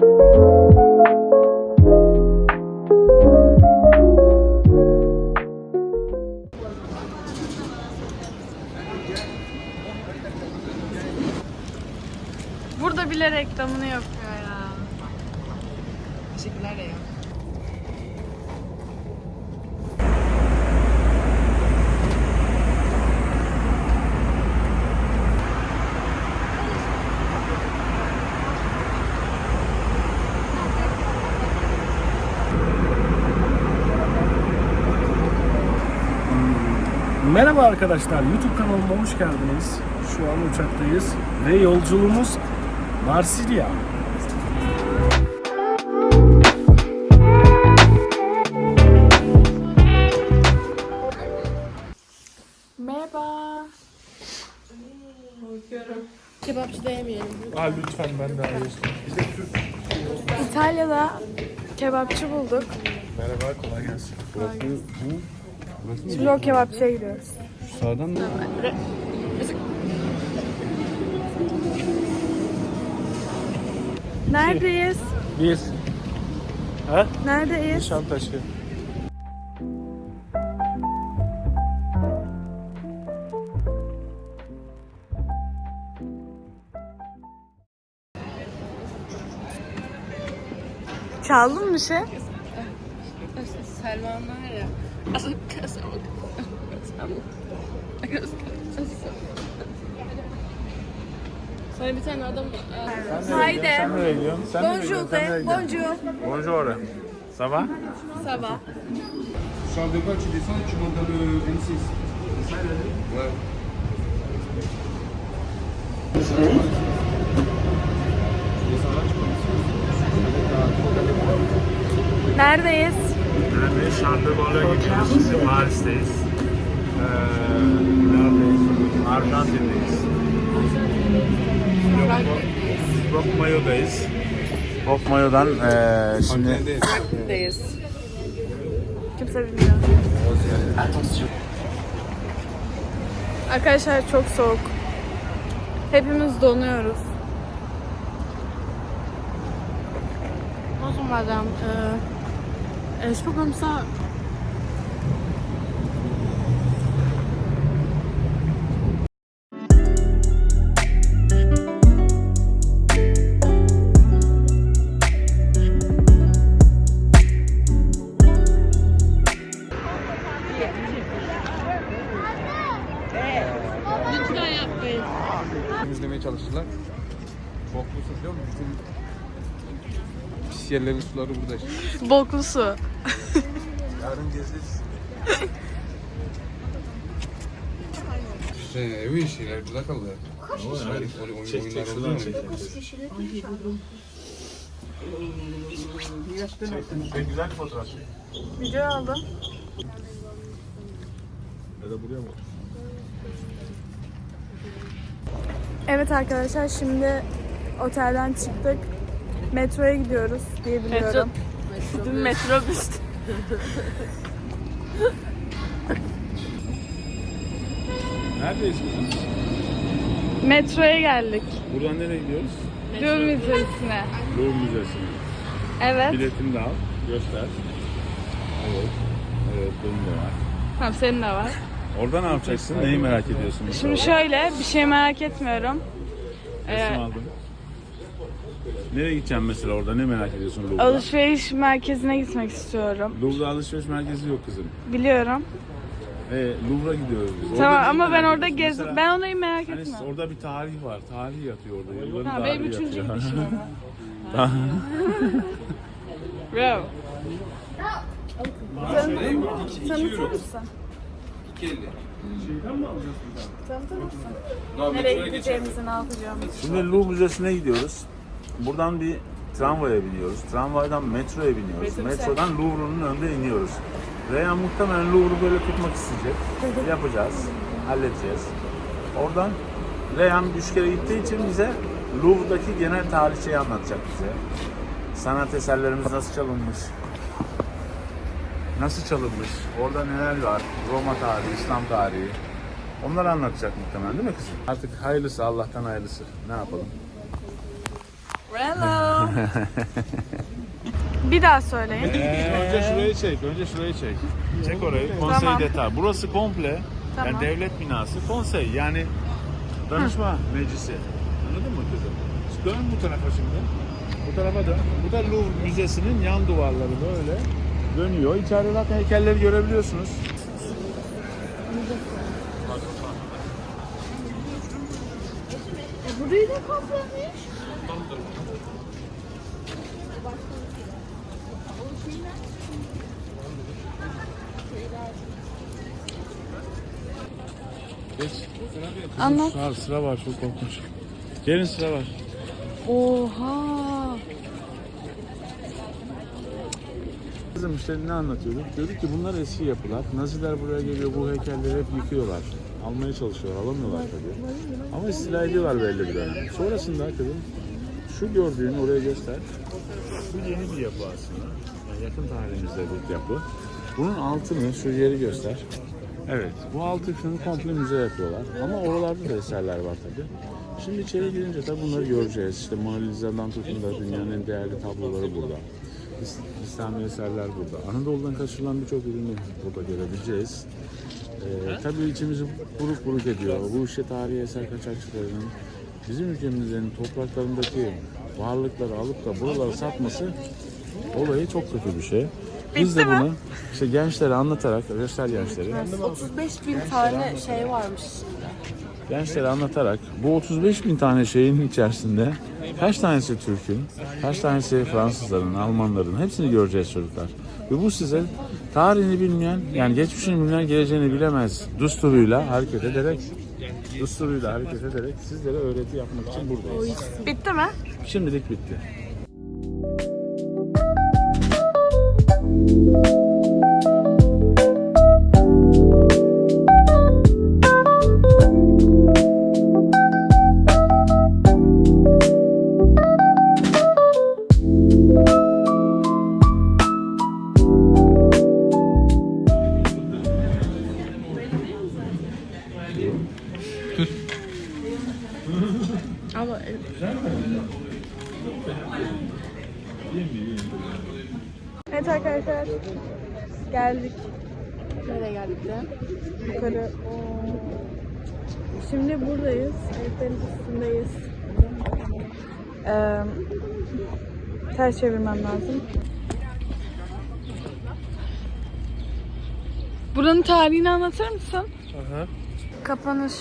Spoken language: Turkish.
Burada bile reklamını yapıyor ya. Teşekkürler ya. Merhaba arkadaşlar, YouTube kanalıma hoş geldiniz. Şu an uçaktayız ve yolculuğumuz Marsilya. Merhaba. Kebapçıda yemeyelim. Aa, lütfen ben de Türk. İtalya'da kebapçı bulduk. Merhaba, kolay gelsin. Şimdi o kebapçıya gidiyoruz. Sağdan mı? Neredeyiz? Bir. Ha? Neredeyiz? Nişantaşı. Çaldın mı şey? Selman var ya. Sonra bir tane adam Haydi. Nereye gidiyorsun? Sen nereye gidiyorsun? Bonjour Sen nereye de. gidiyorsun? Bonjour. Bonjour. Ça va? Sabah. Charles de Gaulle, tu descends et tu montes dans le N6. Ouais. Neredeyiz? Yani Şarlıbolu'ya gidiyoruz. Şimdi Paris'teyiz. Ee, neredeyiz? Arjantin'deyiz. Rock Mayo'dayız. Rock Mayo'dan ee, şimdi Frankfurt'tayız. Kimse bilmiyor. Arkadaşlar çok soğuk. Hepimiz donuyoruz. Bonjour madame. Euh, euh, je peux comme ça. Lütfen yapmayın. Temizlemeye çalıştılar. Boklu su biliyor musun? Bütün pis yerlerin suları burada işte. Boklu su. Yarın gezeriz. İşte evi şeyler burada kaldı. Oyun, Çek oyunlar çek oldu şuradan çek. Çek, güzel bir fotoğraf çek. Video aldım. Ya da buraya mı? Evet arkadaşlar şimdi otelden çıktık. Metroya gidiyoruz diye biliyorum. Dün metrobüs. Neredeyiz kızım? Metroya geldik. Buradan nereye gidiyoruz? Louvre Müzesi'ne. Louvre Müzesi'ne. Evet. Biletini de al, göster. Evet. Evet, benim de var. Tamam senin de var. Orada ne yapacaksın? Neyi merak ediyorsun? Şimdi şöyle bir şey merak etmiyorum. Resim Ee, aldım. Nereye gideceğim mesela orada? Ne merak ediyorsun Louvre'da? alışveriş merkezine gitmek istiyorum. Louvre'da alışveriş merkezi yok kızım. Biliyorum. E, Louvre'a gidiyoruz biz. Tamam Orada ama ben orada gez Mesela ben orayı merak Hani etmiyorum. orada bir tarih var. Tarih yatıyor orada. Yılların Ha, tarihi benim üçüncü yatıyor. gidişim ama. Bro. Tanıtır mısın? Tanıtır mısın? Nereye gideceğimizi, ne yapacağımızı. Şimdi Louvre Müzesi'ne gidiyoruz. Buradan bir tramvaya biniyoruz. Tramvaydan metroya biniyoruz. Metrodan Louvre'un önünde iniyoruz. Reyhan muhtemelen Louvre'u böyle tutmak isteyecek. Yapacağız. Halledeceğiz. Oradan Reyhan üç kere gittiği için bize Louvre'daki genel tarihçeyi anlatacak bize. Sanat eserlerimiz nasıl çalınmış, nasıl çalınmış, orada neler var, Roma tarihi, İslam tarihi. Onları anlatacak muhtemelen değil mi kızım? Artık hayırlısı Allah'tan hayırlısı. Ne yapalım? Hello. bir daha söyleyin. önce şurayı çek, önce şurayı çek. Çek orayı. Konsey Tamam. detay. Burası komple Tamam. yani devlet binası. Konsey yani danışma meclisi. Anladın mı kızım? Dön bu tarafa şimdi. Bu tarafa dön. Bu da Louvre Müzesi'nin yan duvarları böyle dönüyor. İçeride zaten heykelleri görebiliyorsunuz. Burayı da kaplamış. Geç. Anlat. Sıra, sıra var çok korkunç. Gelin sıra var. Oha. Kızım işte ne anlatıyorduk? Diyorduk ki bunlar eski yapılar. Naziler buraya geliyor bu heykelleri hep yıkıyorlar. Almaya çalışıyorlar, alamıyorlar tabii. Ama istila ediyorlar belli bir dönem. Sonrasında kızım şu gördüğün oraya göster. Bu yeni bir yapı aslında. Yani yakın tarihimizde bir yapı. Bunun altını şu yeri göster. Evet, bu altı kısmını komple müze yapıyorlar. Ama oralarda da eserler var tabii. Şimdi içeri girince tabii bunları göreceğiz. İşte Mona Lisa'dan tutun da dünyanın en değerli tabloları burada. İs- İslami eserler burada. Anadolu'dan kaçırılan birçok ürünü burada görebileceğiz. Ee, tabii içimizi buruk buruk ediyor. Bu işte tarihi eser kaçakçılarının bizim ülkemizin topraklarındaki varlıkları alıp da buralara satması olayı çok kötü bir şey. Biz de bunu işte gençlere anlatarak, göster gençleri. 35 bin tane şey varmış. Gençlere anlatarak bu 35 bin tane şeyin içerisinde kaç tanesi Türk'ün, kaç tanesi Fransızların, Almanların hepsini göreceğiz çocuklar. Ve bu size tarihini bilmeyen, yani geçmişini bilmeyen geleceğini bilemez düsturuyla hareket ederek düsturuyla hareket ederek sizlere öğreti yapmak için buradayız. Bitti mi? Şimdilik bitti. Ama Evet arkadaşlar. Geldik. nereye geldik de? Yukarı. Şimdi buradayız. Eyfel'in üstündeyiz. Ee, ters çevirmem lazım. Buranın tarihini anlatır mısın? Kapanış.